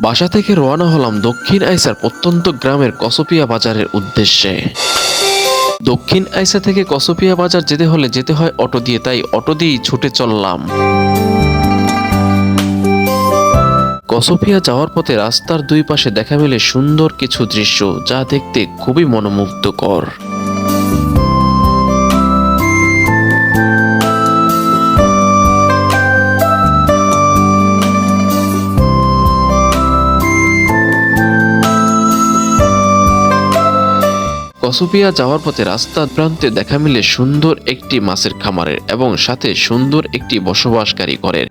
বাসা থেকে রওনা হলাম দক্ষিণ আইসার প্রত্যন্ত গ্রামের কসপিয়া বাজারের উদ্দেশ্যে। দক্ষিণ আইসা থেকে কসপিয়া বাজার যেতে হলে যেতে হয় অটো দিয়ে, তাই অটো দিয়েই ছুটে চললাম। কসপিয়া যাওয়ার পথে রাস্তার দুই পাশে দেখা মেলে সুন্দর কিছু দৃশ্য, যা দেখতে খুবই মনোমুগ্ধকর। কসুপিয়া যাওয়ার পথে রাস্তার প্রান্তে দেখা মিলে সুন্দর একটি মাছের খামারের এবং সাথে সুন্দর একটি বসবাসকারী ঘরের।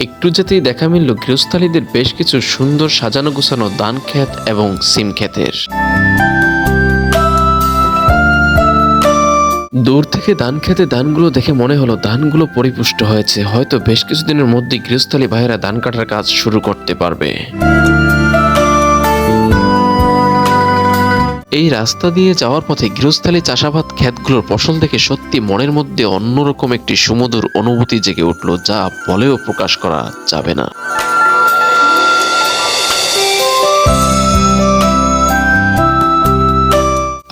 একটু যেতেই দেখা মিলল গৃহস্থালীদের বেশ কিছু সুন্দর সাজানো গোছানো দান ক্ষেত এবং সিম ক্ষেতের দূর থেকে ধান খেতে ধানগুলো দেখে মনে হলো ধানগুলো পরিপুষ্ট হয়েছে। হয়তো বেশ কিছুদিনের মধ্যে গৃহস্থলী ভাইয়েরা ধান কাটার কাজ শুরু করতে পারবে। এই রাস্তা দিয়ে যাওয়ার পথে গৃহস্থালী চাষাবাদ ক্ষেতগুলোর ফসল দেখে সত্যি মনের মধ্যে অন্যরকম একটি সুমধুর অনুভূতি জেগে উঠল, যা বলেও প্রকাশ করা যাবে না।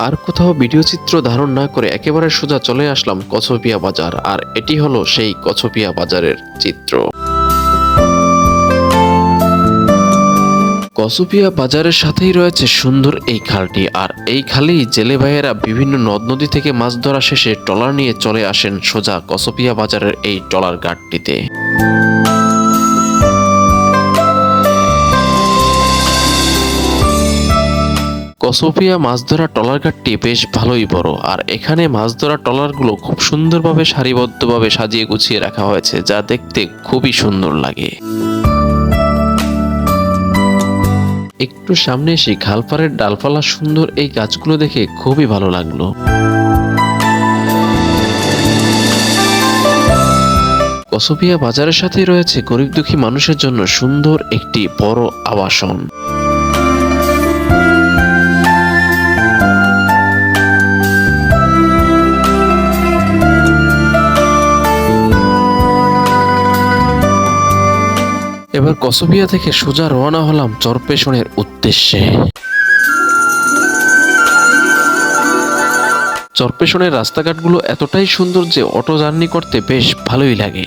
আর কোথাও ভিডিও চিত্র ধারণ না করে একেবারে সোজা চলে আসলাম কছপিয়া বাজার, আর এটি হলো সেই কছপিয়া বাজারের চিত্র। কসুপিয়া বাজারের সাথেই রয়েছে সুন্দর এই খালটি, আর এই খালেই জেলে ভাইয়েরা বিভিন্ন নদ নদী থেকে মাছ ধরা শেষে ট্রলার নিয়ে চলে আসেন সোজা কসুপিয়া বাজারের এই ট্রলার ঘাটটিতে। কসোপিয়া মাছ ধরা ট্রলার ঘাটটি বেশ ভালোই বড়, আর এখানে মাছ ধরা ট্রলারগুলো খুব সুন্দরভাবে সারিবদ্ধভাবে সাজিয়ে গুছিয়ে রাখা হয়েছে, যা দেখতে খুবই সুন্দর লাগে। একটু সামনে এসে খালপাড়ের ডালপালা সুন্দর এই গাছগুলো দেখে খুবই ভালো লাগল। কসোপিয়া বাজারের সাথেই রয়েছে গরিব দুঃখী মানুষের জন্য সুন্দর একটি বড় আবাসন। এবার কসবিয়া থেকে সোজা রওনা হলাম চরপেশনের উদ্দেশ্যে। চরপেশনের রাস্তাঘাটগুলো এতটাই সুন্দর যে অটো জার্নি করতে বেশ ভালোই লাগে।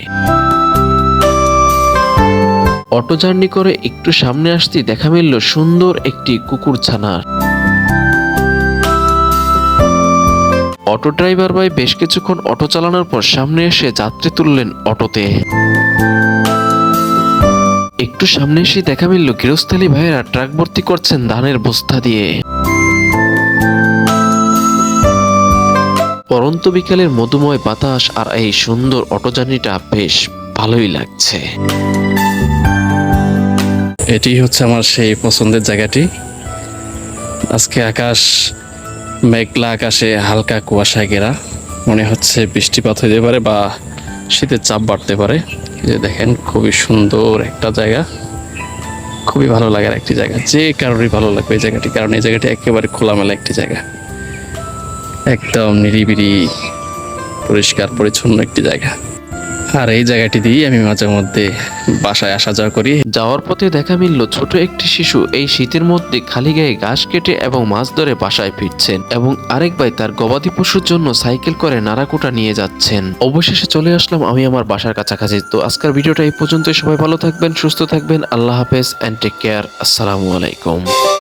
অটো জার্নি করে একটু সামনে আসতে দেখা মিলল সুন্দর একটি কুকুর ছানা। অটো ড্রাইভার ভাই বেশ কিছুক্ষণ অটো চালানোর পর সামনে এসে যাত্রী তুললেন অটোতে। একটু সামনে এসে দেখা মিলল গৃহস্থালী ভাইয়েরা ট্রাক ভর্তি করছেন ধানের বস্তা দিয়ে। পরন্ত বিকালের মধুময় বাতাস আর এই সুন্দর অটো জার্নিটা বেশ ভালোই লাগছে। এটি হচ্ছে আমার সেই পছন্দের জায়গাটি। আজকে আকাশ মেঘলা আকাশে হালকা কুয়াশায় ঘেরা। মনে হচ্ছে বৃষ্টিপাত হতে পারে বা শীতের চাপ বাড়তে পারে। যে দেখেন, খুবই সুন্দর একটা জায়গা। খুবই ভালো লাগার একটি জায়গা। যে কারোরই ভালো লাগবে এই জায়গাটি, কারণ এই জায়গাটি একেবারে খোলামেলা একটি জায়গা। একদম নিরিবিড়ি পরিষ্কার, পরিচ্ছন্ন একটি জায়গা। আর এই জায়গাটি দিয়েই আমি মাঝে মধ্যে বাসায় আসা যাওয়া করি। যাওয়ার পথে দেখা মিলল ছোট একটি শিশু এই শীতের মধ্যে খালি গায়ে ঘাস কেটে এবং মাছ ধরে বাসায় ফিরছেন এবং আরেক ভাই তার গবাদি পশুর জন্য সাইকেল করে নারাকুটা নিয়ে যাচ্ছেন। অবশেষে চলে আসলাম আমি আমার বাসার কাছাকাছি। তো আজকের ভিডিওটা এই পর্যন্তই। সবাই ভালো থাকবেন, সুস্থ থাকবেন। আল্লাহ হাফেজ অ্যান্ড টেক কেয়ার আসসালামু আলাইকুম।